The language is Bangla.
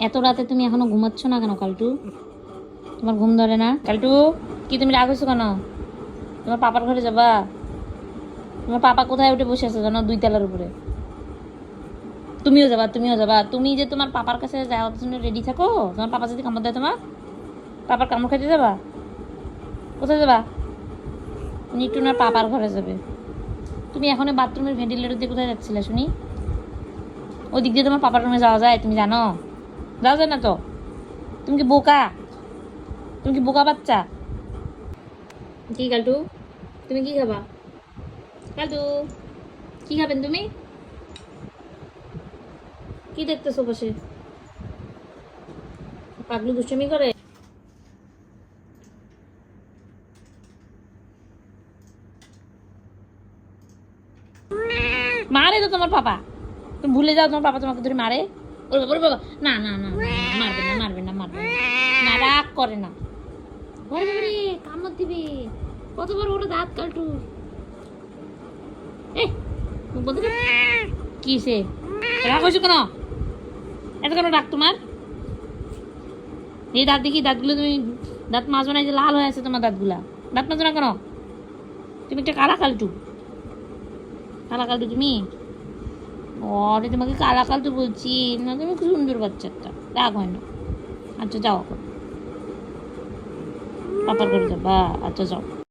এত রাতে তুমি এখনও ঘুমাচ্ছ না কেন, কালটু? তোমার ঘুম ধরে না? কালটু, কি তুমি রাগ হয়েছো কেন? তোমার পাপার ঘরে যাবা? তোমার পাপা কোথায় উঠে বসে আছে জানো, দুই তলার উপরে? তুমিও যাবা তুমিও যাবা। তুমি যে তোমার পাপার কাছে যাওয়ার জন্য রেডি থাকো? তোমার পাপা যদি কামড় দেয় তোমার? পাপার কামড় খাইতে যাবা? কোথায় যাবা? নিটুনার পাপার ঘরে যাবে। তুমি এখন বাথরুমের ভেন্টিলেটর দিয়ে কোথায় যাচ্ছিলে, শুনি? ওই দিক দিয়ে তোমার পাপার রুমে যাওয়া যায়, তুমি জানো? যাওয়া যায় না তো তুমি কি বোকা? তুমি কি বোকা বাচ্চা? কি কালটু তুমি কি খাবা? কালটু কি খাবেন তুমি? কি দেখতেছো বসে পাগলু দুষ্টমি করে? মারে তো তোমার পাপা। তুমি ভুলে যাও তোমার পাপা তোমাকে ধরে মারে। ওরে বাবা ওরে না না না মারবে না মারবে না মারবে না। রাগ করে না। ঘরে বাবা কামড় দিবে। কত বড় বড় দাঁত কালটু। কি সে? রাগ হয়েছো কেন? এত কেন রাগ তোমার? এই দাঁত দেখি, দাঁতগুলো তুমি, দাঁত মাজবে না যে লাল হয়ে আছে তোমার দাঁতগুলা। দাঁত মাজবে না কেন? তুমি একটা কালা কালটু। কালা কালটু তুমি? অরে তোমাকে কালা তো বলছি? না, তুমি খুব সুন্দর বাচ্চা একটা রাগ হয় না। আচ্ছা যাও পাপার করে যাবা আচ্ছা যাও।